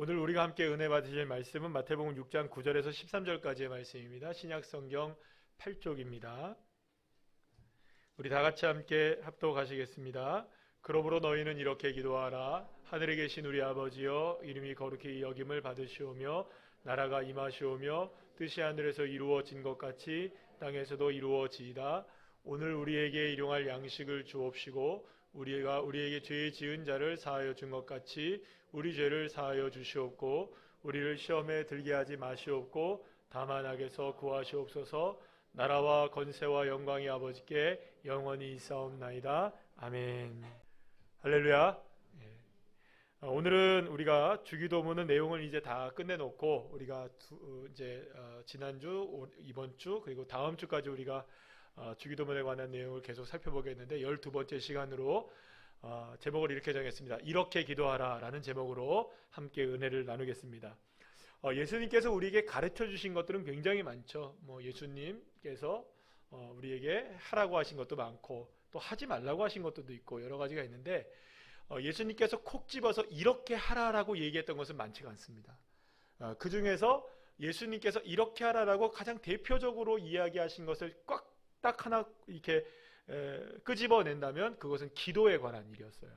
오늘 우리가 함께 은혜 받으실 말씀은 마태복음 6장 9절에서 13절까지의 말씀입니다. 신약 성경 8쪽입니다. 우리 다 같이 함께 합독하시겠습니다. 그러므로 너희는 이렇게 기도하라. 하늘에 계신 우리 아버지여 이름이 거룩히 여김을 받으시오며 나라가 임하시오며 뜻이 하늘에서 이루어진 것 같이 땅에서도 이루어지이다. 오늘 우리에게 일용할 양식을 주옵시고 우리가 우리에게 죄 지은 자를 사하여 준 것 같이 우리 죄를 사하여 주시옵고 우리를 시험에 들게 하지 마시옵고 다만 악에서 구하시옵소서. 나라와 건세와 영광이 아버지께 영원히 있사옵나이다. 아멘. 할렐루야. 예. 어, 오늘은 우리가 주기도문의 내용을 이제 다 끝내놓고 우리가 두, 어, 이제 어, 지난주 오- 이번 주 그리고 다음 주까지 우리가 어, 주기도문에 관한 내용을 계속 살펴보겠는데 열두 번째 시간으로 어, 제목을 이렇게 정했습니다. 이렇게 기도하라 라는 제목으로 함께 은혜를 나누겠습니다. 어, 예수님께서 우리에게 가르쳐 주신 것들은 굉장히 많죠. 뭐 예수님께서 어, 우리에게 하라고 하신 것도 많고 또 하지 말라고 하신 것도 있고 여러 가지가 있는데 어, 예수님께서 콕 집어서 이렇게 하라라고 얘기했던 것은 많지가 않습니다. 어, 그 중에서 예수님께서 이렇게 하라라고 가장 대표적으로 이야기하신 것을 꽉 딱 하나 이렇게 에, 끄집어낸다면 그것은 기도에 관한 일이었어요.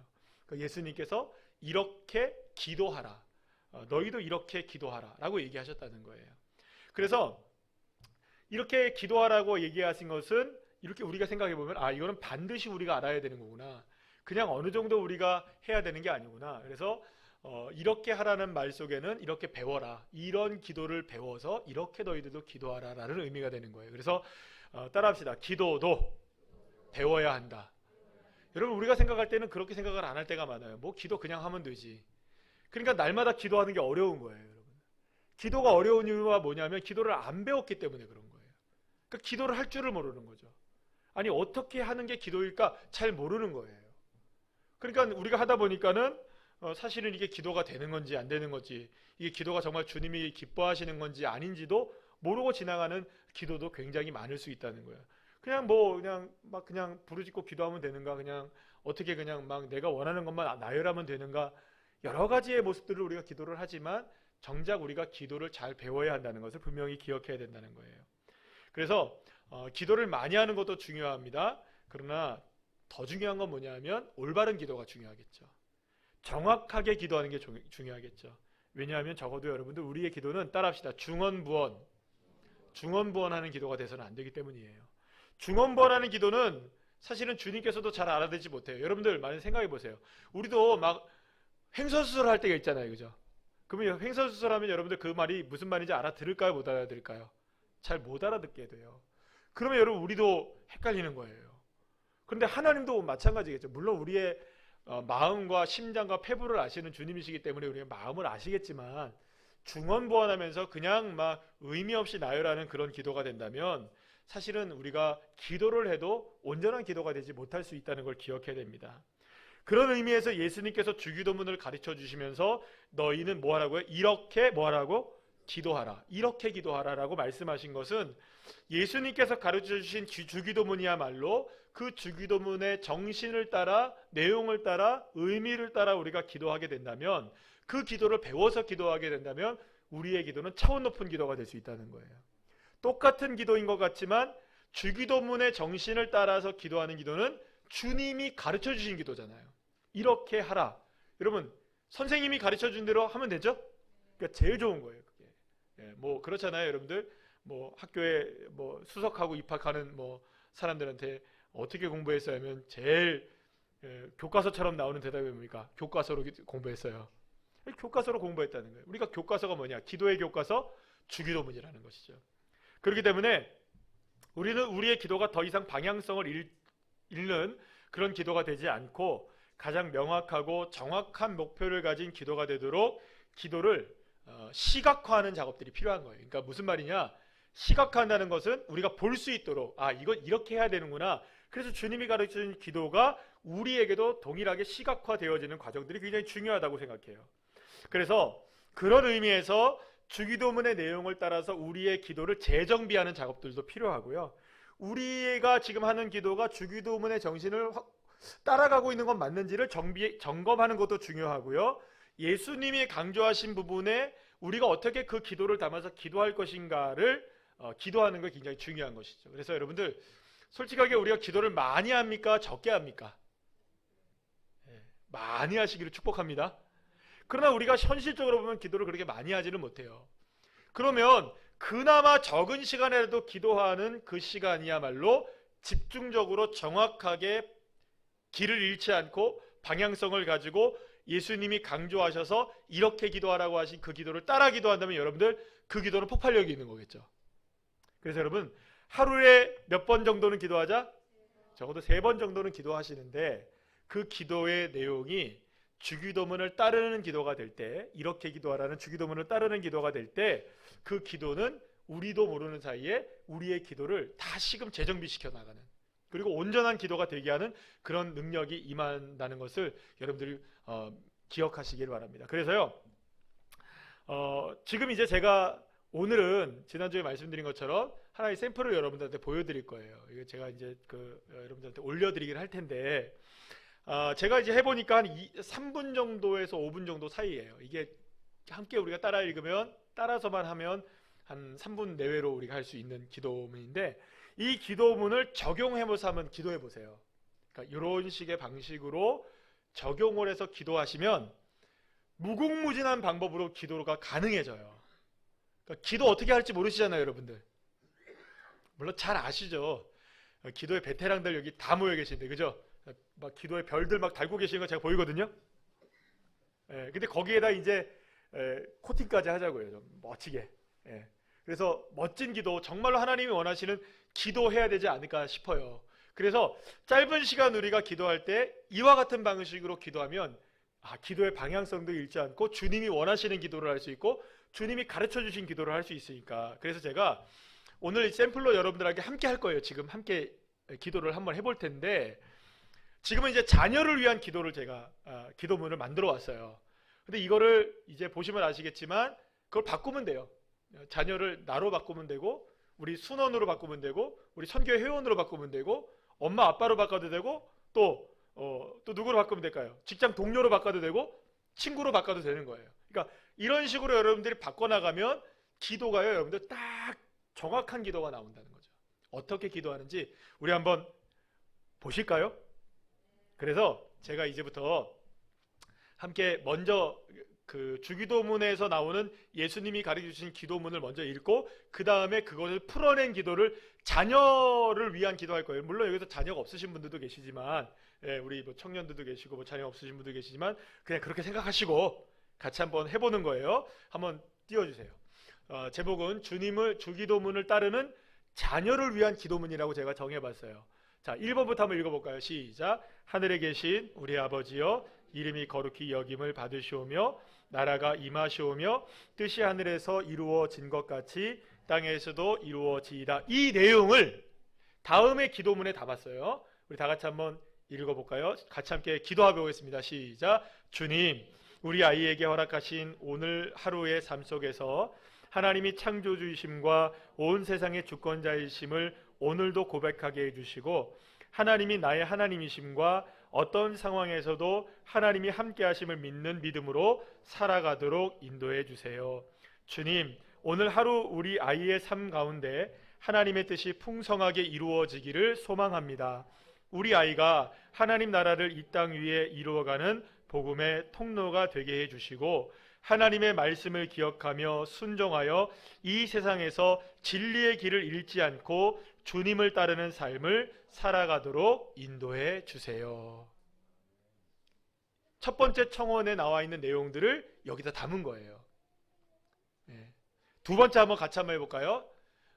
그 예수님께서 이렇게 기도하라. 어, 너희도 이렇게 기도하라 라고 얘기하셨다는 거예요. 그래서 이렇게 기도하라고 얘기하신 것은 이렇게 우리가 생각해 보면 아 이거는 반드시 우리가 알아야 되는 거구나. 그냥 어느 정도 우리가 해야 되는 게 아니구나. 그래서 어, 이렇게 하라는 말 속에는 이렇게 배워라. 이런 기도를 배워서 이렇게 너희들도 기도하라 라는 의미가 되는 거예요. 그래서 어, 따라합시다. 기도도 배워야 한다. 여러분 우리가 생각할 때는 그렇게 생각을 안 할 때가 많아요. 뭐 기도 그냥 하면 되지. 그러니까 날마다 기도하는 게 어려운 거예요, 여러분. 기도가 어려운 이유가 뭐냐면 기도를 안 배웠기 때문에 그런 거예요. 그러니까 기도를 할 줄을 모르는 거죠. 아니 어떻게 하는 게 기도일까 잘 모르는 거예요. 그러니까 우리가 하다 보니까는 어, 사실은 이게 기도가 되는 건지 안 되는 건지 이게 기도가 정말 주님이 기뻐하시는 건지 아닌지도 모르고 지나가는 기도도 굉장히 많을 수 있다는 거예요. 그냥 뭐 그냥 막 그냥 부르짖고 기도하면 되는가 그냥 어떻게 그냥 막 내가 원하는 것만 나열하면 되는가 여러 가지의 모습들을 우리가 기도를 하지만 정작 우리가 기도를 잘 배워야 한다는 것을 분명히 기억해야 된다는 거예요. 그래서 어, 기도를 많이 하는 것도 중요합니다. 그러나 더 중요한 건 뭐냐면 올바른 기도가 중요하겠죠. 정확하게 기도하는 게 중- 중요하겠죠. 왜냐하면 적어도 여러분들 우리의 기도는 따라합시다. 중언부언, 중언부언하는 기도가 돼서는 안 되기 때문이에요. 중언부언하는 기도는 사실은 주님께서도 잘 알아듣지 못해요. 여러분들 많이 생각해 보세요. 우리도 막 횡설수설 할 때가 있잖아요, 그죠? 그러면 횡설수설 하면 여러분들 그 말이 무슨 말인지 알아들을까요, 못 알아들을까요? 잘 못 알아듣게 돼요. 그러면 여러분 우리도 헷갈리는 거예요. 그런데 하나님도 마찬가지겠죠. 물론 우리의 어, 마음과 심장과 폐부를 아시는 주님이시기 때문에 우리가 마음을 아시겠지만 중언부언하면서 그냥 막 의미 없이 나열하는 그런 기도가 된다면 사실은 우리가 기도를 해도 온전한 기도가 되지 못할 수 있다는 걸 기억해야 됩니다. 그런 의미에서 예수님께서 주기도문을 가르쳐 주시면서 너희는 뭐 하라고요? 이렇게 뭐 하라고? 기도하라. 이렇게 기도하라라고 말씀하신 것은 예수님께서 가르쳐 주신 주- 주기도문이야말로 그 주기도문의 정신을 따라 내용을 따라 의미를 따라 우리가 기도하게 된다면 그 기도를 배워서 기도하게 된다면 우리의 기도는 차원 높은 기도가 될 수 있다는 거예요. 똑같은 기도인 것 같지만 주기도문의 정신을 따라서 기도하는 기도는 주님이 가르쳐 주신 기도잖아요. 이렇게 하라. 여러분 선생님이 가르쳐 준 대로 하면 되죠? 그러니까 제일 좋은 거예요. 그게. 예, 뭐 그렇잖아요, 여러분들. 뭐 학교에 뭐 수석하고 입학하는 뭐 사람들한테 어떻게 공부했어요 하면 제일 예, 교과서처럼 나오는 대답이 뭡니까? 교과서로 기- 공부했어요. 교과서로 공부했다는 거예요. 우리가 교과서가 뭐냐? 기도의 교과서 주기도문이라는 것이죠. 그렇기 때문에 우리는 우리의 기도가 더 이상 방향성을 잃, 잃는 그런 기도가 되지 않고 가장 명확하고 정확한 목표를 가진 기도가 되도록 기도를 어, 시각화하는 작업들이 필요한 거예요. 그러니까 무슨 말이냐? 시각화한다는 것은 우리가 볼 수 있도록 아 이건 이렇게 해야 되는구나. 그래서 주님이 가르치는 기도가 우리에게도 동일하게 시각화되어지는 과정들이 굉장히 중요하다고 생각해요. 그래서 그런 의미에서 주기도문의 내용을 따라서 우리의 기도를 재정비하는 작업들도 필요하고요. 우리가 지금 하는 기도가 주기도문의 정신을 확- 따라가고 있는 건 맞는지를 정비, 점검하는 것도 중요하고요. 예수님이 강조하신 부분에 우리가 어떻게 그 기도를 담아서 기도할 것인가를 어, 기도하는 게 굉장히 중요한 것이죠. 그래서 여러분들 솔직하게 우리가 기도를 많이 합니까? 적게 합니까? 예, 많이 하시기를 축복합니다. 그러나 우리가 현실적으로 보면 기도를 그렇게 많이 하지는 못해요. 그러면 그나마 적은 시간에라도 기도하는 그 시간이야말로 집중적으로 정확하게 길을 잃지 않고 방향성을 가지고 예수님이 강조하셔서 이렇게 기도하라고 하신 그 기도를 따라 기도한다면 여러분들 그 기도는 폭발력이 있는 거겠죠. 그래서 여러분 하루에 몇 번 정도는 기도하자? 적어도 세 번 정도는 기도하시는데 그 기도의 내용이 주기도문을 따르는 기도가 될 때 이렇게 기도하라는 주기도문을 따르는 기도가 될 때 그 기도는 우리도 모르는 사이에 우리의 기도를 다시금 재정비시켜 나가는 그리고 온전한 기도가 되게 하는 그런 능력이 임한다는 것을 여러분들이 어, 기억하시길 바랍니다. 그래서요 어, 지금 이제 제가 오늘은 지난주에 말씀드린 것처럼 하나의 샘플을 여러분들한테 보여드릴 거예요. 이거 제가 이제 그 어, 여러분들한테 올려드리긴 할 텐데 아, 제가 이제 해보니까 한 2, 3분 정도에서 5분 정도 사이예요. 이게 함께 우리가 따라 읽으면 따라서만 하면 한 3분 내외로 우리가 할 수 있는 기도문인데 이 기도문을 적용해보서 한번 기도해 보세요. 그러니까 이런 식의 방식으로 적용을 해서 기도하시면 무궁무진한 방법으로 기도가 가능해져요. 그러니까 기도 어떻게 할지 모르시잖아요, 여러분들. 물론 잘 아시죠. 기도의 베테랑들 여기 다 모여 계신데, 그죠? 막 기도의 별들 막 달고 계시는 거 제가 보이거든요. 예, 근데 거기에다 이제 에, 코팅까지 하자고요. 좀 멋지게. 예. 그래서 멋진 기도, 정말로 하나님이 원하시는 기도해야 되지 않을까 싶어요. 그래서 짧은 시간 우리가 기도할 때 이와 같은 방식으로 기도하면 아, 기도의 방향성도 잃지 않고 주님이 원하시는 기도를 할 수 있고 주님이 가르쳐 주신 기도를 할 수 있으니까. 그래서 제가 오늘 이 샘플로 여러분들에게 함께 할 거예요. 지금 함께 기도를 한번 해볼 텐데 지금은 이제 자녀를 위한 기도를 제가 아, 기도문을 만들어 왔어요. 근데 이거를 이제 보시면 아시겠지만 그걸 바꾸면 돼요. 자녀를 나로 바꾸면 되고 우리 순원으로 바꾸면 되고 우리 선교 회원으로 바꾸면 되고 엄마 아빠로 바꿔도 되고 또 어, 또 누구로 바꾸면 될까요? 직장 동료로 바꿔도 되고 친구로 바꿔도 되는 거예요. 그러니까 이런 식으로 여러분들이 바꿔 나가면 기도가요, 여러분들 딱 정확한 기도가 나온다는 거죠. 어떻게 기도하는지 우리 한번 보실까요? 그래서 제가 이제부터 함께 먼저 그 주기도문에서 나오는 예수님이 가르쳐 주신 기도문을 먼저 읽고 그 다음에 그것을 풀어낸 기도를 자녀를 위한 기도할 거예요. 물론 여기서 자녀가 없으신 분들도 계시지만 예, 우리 뭐 청년들도 계시고 뭐 자녀 없으신 분도 계시지만 그냥 그렇게 생각하시고 같이 한번 해보는 거예요. 한번 띄워주세요. 어, 제목은 주님을 주기도문을 따르는 자녀를 위한 기도문이라고 제가 정해봤어요. 자, 1번부터 한번 읽어볼까요? 시작. 하늘에 계신 우리 아버지여 이름이 거룩히 여김을 받으시오며 나라가 임하시오며 뜻이 하늘에서 이루어진 것 같이 땅에서도 이루어지이다. 이 내용을 다음에 기도문에 담았어요. 우리 다 같이 한번 읽어볼까요? 같이 함께 기도하고 오겠습니다. 시작. 주님, 우리 아이에게 허락하신 오늘 하루의 삶 속에서 하나님이 창조주이심과 온 세상의 주권자이심을 오늘도 고백하게 해주시고 하나님이 나의 하나님이심과 어떤 상황에서도 하나님이 함께 하심을 믿는 믿음으로 살아가도록 인도해 주세요. 주님, 오늘 하루 우리 아이의 삶 가운데 하나님의 뜻이 풍성하게 이루어지기를 소망합니다. 우리 아이가 하나님 나라를 이 땅 위에 이루어가는 복음의 통로가 되게 해 주시고 하나님의 말씀을 기억하며 순종하여 이 세상에서 진리의 길을 잃지 않고 주님을 따르는 삶을 살아가도록 인도해 주세요. 첫 번째 청원에 나와 있는 내용들을 여기다 담은 거예요. 네. 두 번째 한번 같이 한번 해볼까요?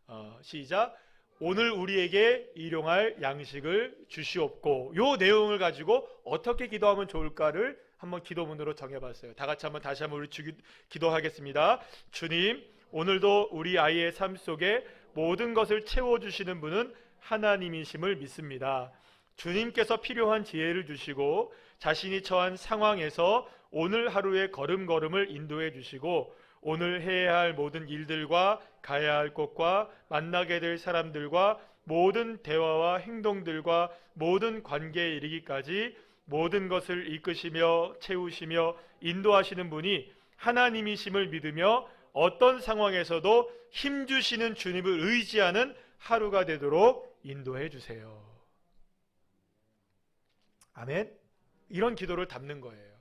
어, 시작. 오늘 우리에게 일용할 양식을 주시옵고 요 내용을 가지고 어떻게 기도하면 좋을까를 한번 기도문으로 정해봤어요. 다 같이 한번 다시 한번 우리 주, 기도하겠습니다. 주님, 오늘도 우리 아이의 삶 속에 모든 것을 채워주시는 분은 하나님이심을 믿습니다. 주님께서 필요한 지혜를 주시고 자신이 처한 상황에서 오늘 하루의 걸음걸음을 인도해 주시고 오늘 해야 할 모든 일들과 가야 할 곳과 만나게 될 사람들과 모든 대화와 행동들과 모든 관계에 이르기까지 모든 것을 이끄시며 채우시며 인도하시는 분이 하나님이심을 믿으며 어떤 상황에서도 힘주시는 주님을 의지하는 하루가 되도록 인도해 주세요. 아멘. 이런 기도를 담는 거예요.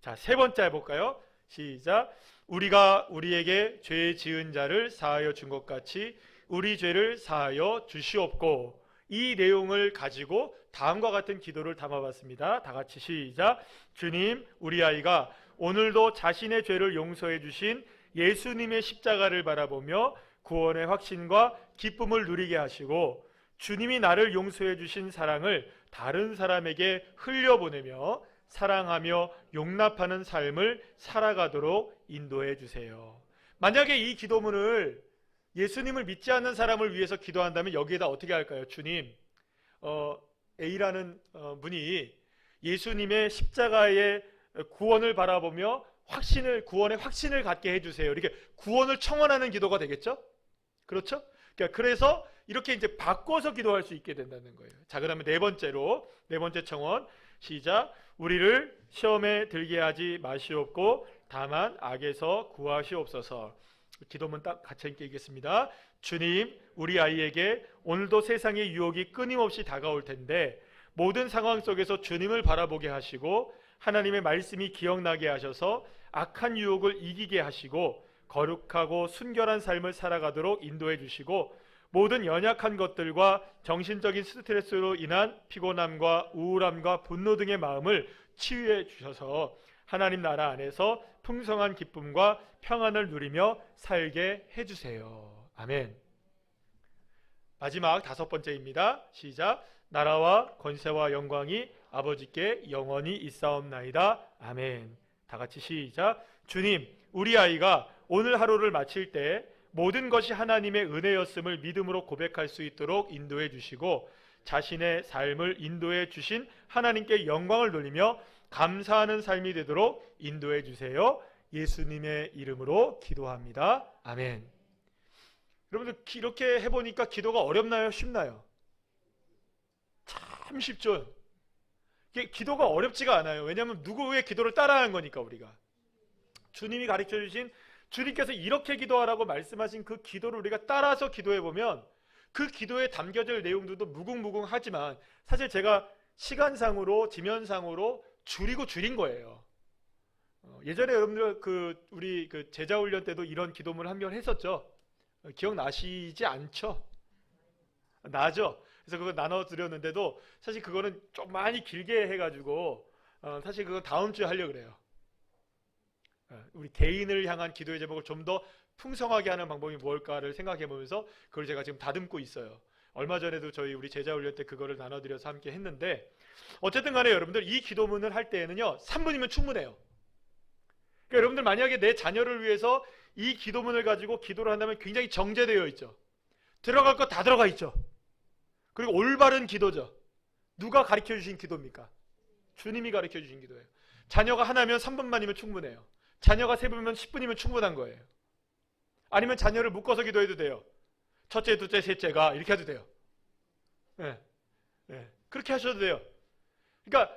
자, 세 번째 해볼까요? 시작. 우리가 우리에게 죄 지은 자를 사하여 준 것 같이 우리 죄를 사하여 주시옵고 이 내용을 가지고 다음과 같은 기도를 담아봤습니다. 다 같이 시작. 주님, 우리 아이가 오늘도 자신의 죄를 용서해 주신 예수님의 십자가를 바라보며 구원의 확신과 기쁨을 누리게 하시고 주님이 나를 용서해 주신 사랑을 다른 사람에게 흘려보내며 사랑하며 용납하는 삶을 살아가도록 인도해 주세요. 만약에 이 기도문을 예수님을 믿지 않는 사람을 위해서 기도한다면 여기에다 어떻게 할까요? 주님, 어, A라는 어, 분이 예수님의 십자가의 구원을 바라보며 확신을 구원의 확신을 갖게 해주세요. 이렇게 구원을 청원하는 기도가 되겠죠? 그렇죠? 그러니까 그래서 이렇게 이제 바꿔서 기도할 수 있게 된다는 거예요. 자, 그다음에 네 번째로 네 번째 청원 시작. 우리를 시험에 들게 하지 마시옵고 다만 악에서 구하시옵소서. 기도문 딱 같이 읽겠습니다. 주님, 우리 아이에게 오늘도 세상의 유혹이 끊임없이 다가올 텐데 모든 상황 속에서 주님을 바라보게 하시고 하나님의 말씀이 기억나게 하셔서 악한 유혹을 이기게 하시고 거룩하고 순결한 삶을 살아가도록 인도해 주시고 모든 연약한 것들과 정신적인 스트레스로 인한 피곤함과 우울함과 분노 등의 마음을 치유해 주셔서 하나님 나라 안에서 풍성한 기쁨과 평안을 누리며 살게 해 주세요. 아멘. 마지막 다섯 번째입니다. 시작. 나라와 권세와 영광이 아버지께 영원히 있사옵나이다. 아멘. 다 같이 시작. 주님, 우리 아이가 오늘 하루를 마칠 때 모든 것이 하나님의 은혜였음을 믿음으로 고백할 수 있도록 인도해 주시고 자신의 삶을 인도해 주신 하나님께 영광을 돌리며 감사하는 삶이 되도록 인도해 주세요. 예수님의 이름으로 기도합니다. 아멘. 여러분들 이렇게 해보니까 기도가 어렵나요? 쉽나요? 참 쉽죠. 기도가 어렵지가 않아요. 왜냐하면 누구의 기도를 따라하는 거니까 우리가. 주님이 가르쳐 주신 주님께서 이렇게 기도하라고 말씀하신 그 기도를 우리가 따라서 기도해 보면 그 기도에 담겨질 내용들도 무궁무궁하지만 사실 제가 시간상으로 지면상으로 줄이고 줄인 거예요. 어, 예전에 여러분들 그 우리 그 제자 훈련 때도 이런 기도문을 한 번 했었죠. 어, 기억 나시지 않죠? 나죠. 그래서 그거 나눠 드렸는데도 사실 그거는 좀 많이 길게 해가지고 어, 사실 그거 다음 주에 하려 고 그래요. 어, 우리 개인을 향한 기도의 제목을 좀 더 풍성하게 하는 방법이 뭘까를 생각해 보면서 그걸 제가 지금 다듬고 있어요. 얼마 전에도 저희 우리 제자 훈련 때 그거를 나눠드려서 함께 했는데 어쨌든 간에 여러분들 이 기도문을 할 때에는요 3분이면 충분해요. 그러니까 여러분들 만약에 내 자녀를 위해서 이 기도문을 가지고 기도를 한다면 굉장히 정제되어 있죠. 들어갈 거다 들어가 있죠. 그리고 올바른 기도죠. 누가 가르쳐 주신 기도입니까? 주님이 가르쳐 주신 기도예요. 자녀가 하나면 3분만이면 충분해요. 자녀가 세 분이면 10분이면 충분한 거예요. 아니면 자녀를 묶어서 기도해도 돼요. 첫째, 둘째, 셋째가 이렇게 해도 돼요. 네. 네. 그렇게 하셔도 돼요. 그러니까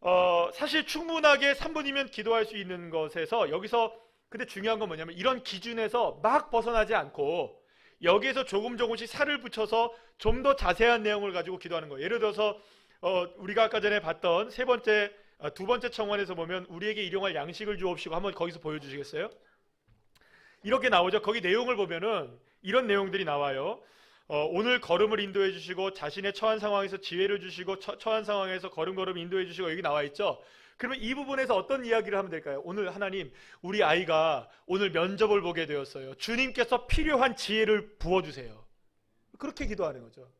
어, 사실 충분하게 3분이면 기도할 수 있는 것에서 여기서 근데 중요한 건 뭐냐면 이런 기준에서 막 벗어나지 않고 여기에서 조금 조금씩 살을 붙여서 좀 더 자세한 내용을 가지고 기도하는 거예요. 예를 들어서 어, 우리가 아까 전에 봤던 세 번째 아, 두 번째 청원에서 보면 우리에게 일용할 양식을 주옵시고 한번 거기서 보여주시겠어요? 이렇게 나오죠. 거기 내용을 보면은 이런 내용들이 나와요. 어, 오늘 걸음을 인도해 주시고 자신의 처한 상황에서 지혜를 주시고 처, 처한 상황에서 걸음걸음 인도해 주시고 여기 나와 있죠. 그러면 이 부분에서 어떤 이야기를 하면 될까요? 오늘 하나님 우리 아이가 오늘 면접을 보게 되었어요. 주님께서 필요한 지혜를 부어 주세요. 그렇게 기도하는 거죠.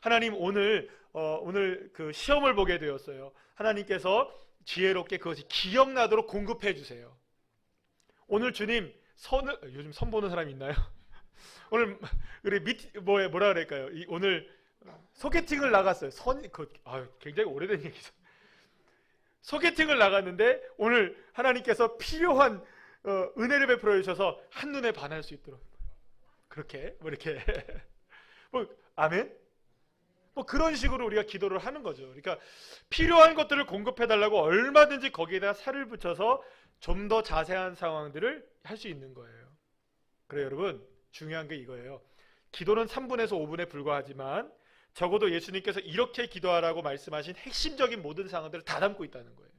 하나님 오늘 어, 오늘 그 시험을 보게 되었어요. 하나님께서 지혜롭게 그것이 기억나도록 공급해 주세요. 오늘 주님 선을 요즘 선 보는 사람 있나요? 오늘 우리 밑 뭐에 뭐라 그럴까요? 이, 오늘 소개팅을 나갔어요. 선 그, 아, 굉장히 오래된 얘기죠. 소개팅을 나갔는데 오늘 하나님께서 필요한 어, 은혜를 베풀어 주셔서 한눈에 반할 수 있도록 그렇게 뭐 이렇게 뭐 아멘 뭐 그런 식으로 우리가 기도를 하는 거죠. 그러니까 필요한 것들을 공급해 달라고 얼마든지 거기에다 살을 붙여서 좀 더 자세한 상황들을 할 수 있는 거예요. 그래 여러분 중요한 게 이거예요. 기도는 3분에서 5분에 불과하지만 적어도 예수님께서 이렇게 기도하라고 말씀하신 핵심적인 모든 상황들을 다 담고 있다는 거예요.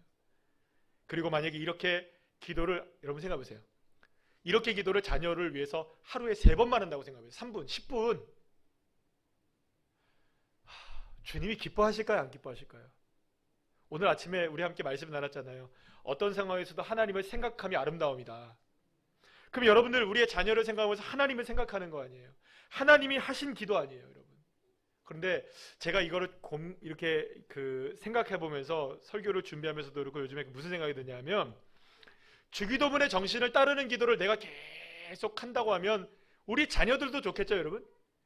그리고 만약에 이렇게 기도를 여러분 생각해 보세요. 이렇게 기도를 자녀를 위해서 하루에 세 번만 한다고 생각해요. 3분, 10분. 하, 주님이 기뻐하실까요? 안 기뻐하실까요? 오늘 아침에 우리 함께 말씀 나눴잖아요. 어떤 상황에서도 하나님을 생각함이 아름다움이다. 그럼 여러분들 우리의 자녀를 생각하면서 하나님을 생각하는 거 아니에요? 하나님이 하신 기도 아니에요, 여러분. 그런데 제가 이거를 곰, 이렇게 그 생각해 보면서 설교를 준비하면서도 그렇고 요즘에 무슨 생각이 드냐면 주기도문의 정신을 따르는 기도를 내가 계속 한다고 하면 우리 자녀들도 좋겠죠, 여러분?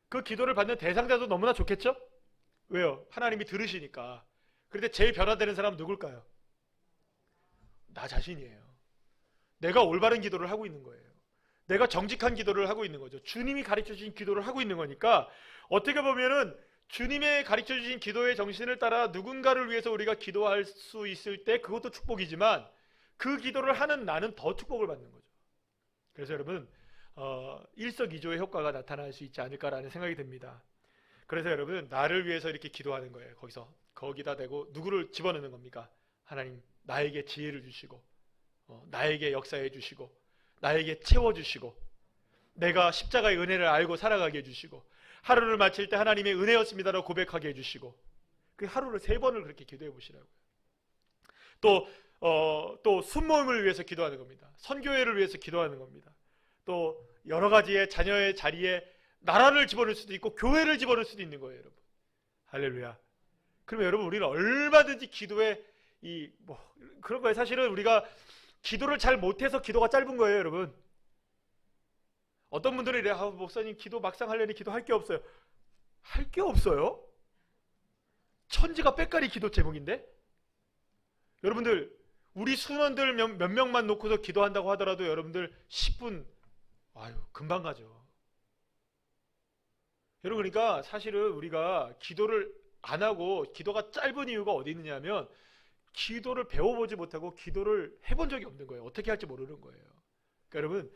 그 기도를 받는 대상자도 너무나 좋겠죠? 왜요? 하나님이 들으시니까. 그런데 제일 변화되는 사람은 누굴까요? 나 자신이에요. 내가 올바른 기도를 하고 있는 거예요. 내가 정직한 기도를 하고 있는 거죠. 주님이 가르쳐 주신 기도를 하고 있는 거니까 어떻게 보면은 주님의 가르쳐 주신 기도의 정신을 따라 누군가를 위해서 우리가 기도할 수 있을 때 그것도 축복이지만 그 기도를 하는 나는 더 축복을 받는 거죠. 그래서 여러분 어, 일석이조의 효과가 나타날 수 있지 않을까라는 생각이 듭니다. 그래서 여러분 나를 위해서 이렇게 기도하는 거예요. 거기서 거기다 대고 누구를 집어넣는 겁니까? 하나님 나에게 지혜를 주시고 어, 나에게 역사해 주시고 나에게 채워 주시고 내가 십자가의 은혜를 알고 살아가게 해 주시고 하루를 마칠 때 하나님의 은혜였습니다라고 고백하게 해 주시고 그 하루를 세 번을 그렇게 기도해 보시라고요. 또 어, 또 순모임을 위해서 기도하는 겁니다. 선교회를 위해서 기도하는 겁니다. 또 여러 가지의 자녀의 자리에 나라를 집어넣을 수도 있고 교회를 집어넣을 수도 있는 거예요, 여러분. 할렐루야. 그러면 여러분 우리는 얼마든지 기도에 이 뭐 그런 거예요. 사실은 우리가 기도를 잘 못해서 기도가 짧은 거예요, 여러분. 어떤 분들은 이래, 아, 목사님 기도 막상 하려니 기도할 게 없어요. 할 게 없어요? 천지가 빽깔이 기도 제목인데? 여러분들 우리 순원들 몇, 몇 명만 놓고서 기도한다고 하더라도 여러분들 10분 아유 금방 가죠. 여러분 그러니까 사실은 우리가 기도를 안 하고 기도가 짧은 이유가 어디 있느냐면 기도를 배워보지 못하고 기도를 해본 적이 없는 거예요. 어떻게 할지 모르는 거예요. 그러니까 여러분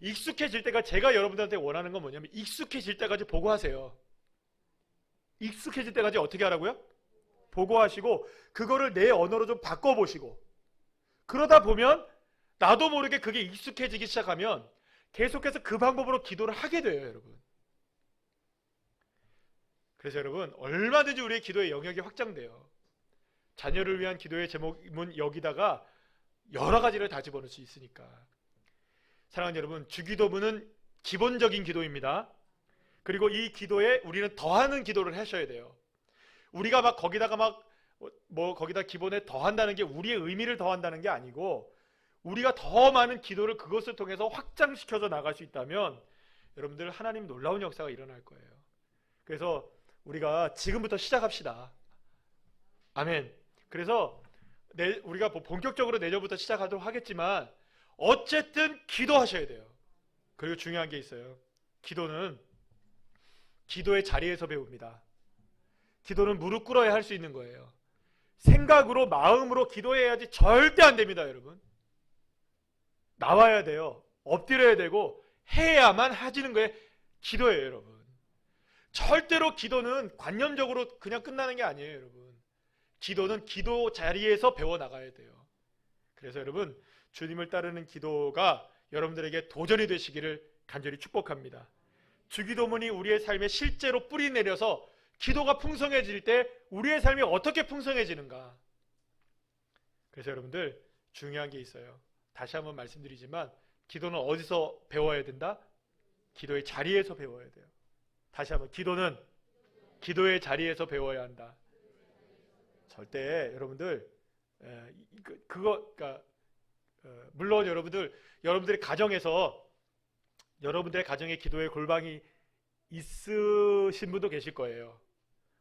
익숙해질 때가 제가 여러분들한테 원하는 건 뭐냐면 익숙해질 때까지 보고하세요. 익숙해질 때까지 어떻게 하라고요? 보고하시고 그거를 내 언어로 좀 바꿔보시고 그러다 보면 나도 모르게 그게 익숙해지기 시작하면 계속해서 그 방법으로 기도를 하게 돼요, 여러분. 그래서 여러분 얼마든지 우리의 기도의 영역이 확장돼요. 자녀를 위한 기도의 제목은 여기다가 여러 가지를 다 집어넣을 수 있으니까. 사랑하는 여러분, 주기도문은 기본적인 기도입니다. 그리고 이 기도에 우리는 더하는 기도를 하셔야 돼요. 우리가 막 거기다가 막 뭐 거기다 기본에 더한다는 게 우리의 의미를 더한다는 게 아니고 우리가 더 많은 기도를 그것을 통해서 확장시켜서 나갈 수 있다면 여러분들 하나님 놀라운 역사가 일어날 거예요. 그래서 우리가 지금부터 시작합시다. 아멘. 그래서 내, 우리가 뭐 본격적으로 내년부터 시작하도록 하겠지만 어쨌든 기도하셔야 돼요. 그리고 중요한 게 있어요. 기도는 기도의 자리에서 배웁니다. 기도는 무릎 꿇어야 할 수 있는 거예요. 생각으로 마음으로 기도해야지 절대 안 됩니다, 여러분. 나와야 돼요. 엎드려야 되고 해야만 하지는 거예요. 기도예요, 여러분. 절대로 기도는 관념적으로 그냥 끝나는 게 아니에요, 여러분. 기도는 기도 자리에서 배워 나가야 돼요. 그래서 여러분, 주님을 따르는 기도가 여러분들에게 도전이 되시기를 간절히 축복합니다. 주기도문이 우리의 삶에 실제로 뿌리 내려서 기도가 풍성해질 때 우리의 삶이 어떻게 풍성해지는가? 그래서 여러분들 중요한 게 있어요. 다시 한번 말씀드리지만 기도는 어디서 배워야 된다? 기도의 자리에서 배워야 돼요. 다시 한번 기도는 기도의 자리에서 배워야 한다. 절대 여러분들 에, 그, 그거 그러니까 어, 어, 물론 여러분들 여러분들의 가정에서 여러분들의 가정에 기도의 골방이 있으신 분도 계실 거예요.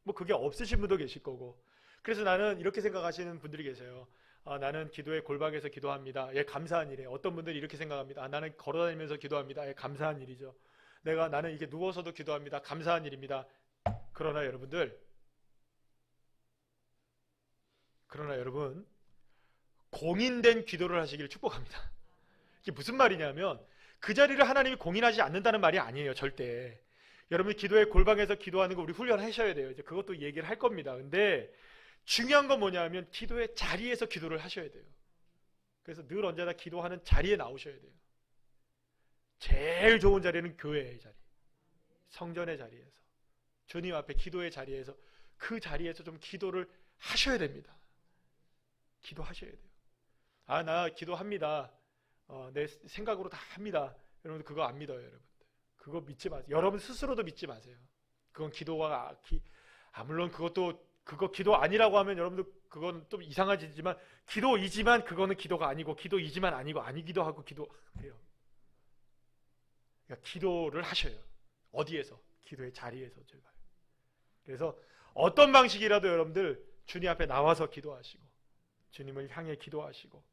뭐 그게 없으신 분도 계실 거고. 그래서 나는 이렇게 생각하시는 분들이 계세요. 아, 나는 기도의 골방에서 기도합니다. 예, 감사한 일이에요. 어떤 분들이 이렇게 생각합니다. 아, 나는 걸어다니면서 기도합니다. 예, 감사한 일이죠. 내가 나는 이게 누워서도 기도합니다. 감사한 일입니다. 그러나 여러분들, 그러나 여러분, 공인된 기도를 하시길 축복합니다. 이게 무슨 말이냐면 그 자리를 하나님이 공인하지 않는다는 말이 아니에요. 절대. 여러분이 기도의 골방에서 기도하는 거 우리 훈련하셔야 돼요. 이제 그것도 얘기를 할 겁니다. 근데 중요한 건 뭐냐면 기도의 자리에서 기도를 하셔야 돼요. 그래서 늘 언제나 기도하는 자리에 나오셔야 돼요. 제일 좋은 자리는 교회의 자리. 성전의 자리에서. 주님 앞에 기도의 자리에서 그 자리에서 좀 기도를 하셔야 됩니다. 기도하셔야 돼요. 아, 나 기도합니다. 어, 내 생각으로 다 합니다. 여러분들 그거 안 믿어요, 여러분들. 그거 믿지 마세요. 여러분 스스로도 믿지 마세요. 그건 기도가 아, 기, 아 물론 그것도 그거 기도 아니라고 하면 여러분들 그건 좀 이상해지지만 기도이지만 그거는 기도가 아니고 기도이지만 아니고 아니기도 하고 기도해요. 그러니까 기도를 하셔요. 어디에서? 기도의 자리에서 제발. 그래서 어떤 방식이라도 여러분들 주님 앞에 나와서 기도하시고 주님을 향해 기도하시고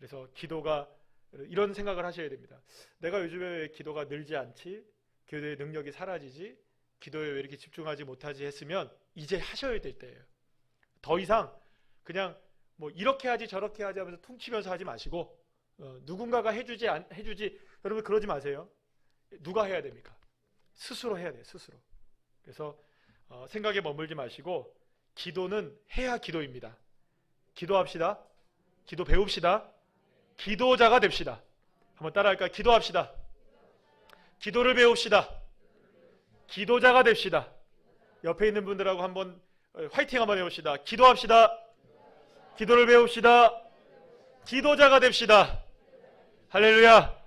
그래서 기도가 이런 생각을 하셔야 됩니다. 내가 요즘에 왜 기도가 늘지 않지? 기도의 능력이 사라지지? 기도에 왜 이렇게 집중하지 못하지 했으면 이제 하셔야 될 때예요. 더 이상 그냥 뭐 이렇게 하지 저렇게 하지 하면서 퉁치면서 하지 마시고 어, 누군가가 해주지 안, 해주지 여러분 그러지 마세요. 누가 해야 됩니까? 스스로 해야 돼요. 스스로. 그래서 어, 생각에 머물지 마시고 기도는 해야 기도입니다. 기도합시다. 기도 배웁시다. 기도자가 됩시다. 한번 따라할까요? 기도합시다. 기도를 배웁시다. 기도자가 됩시다. 옆에 있는 분들하고 한번 어, 화이팅 한번 해봅시다. 기도합시다. 기도를 배웁시다. 기도자가 됩시다. 할렐루야.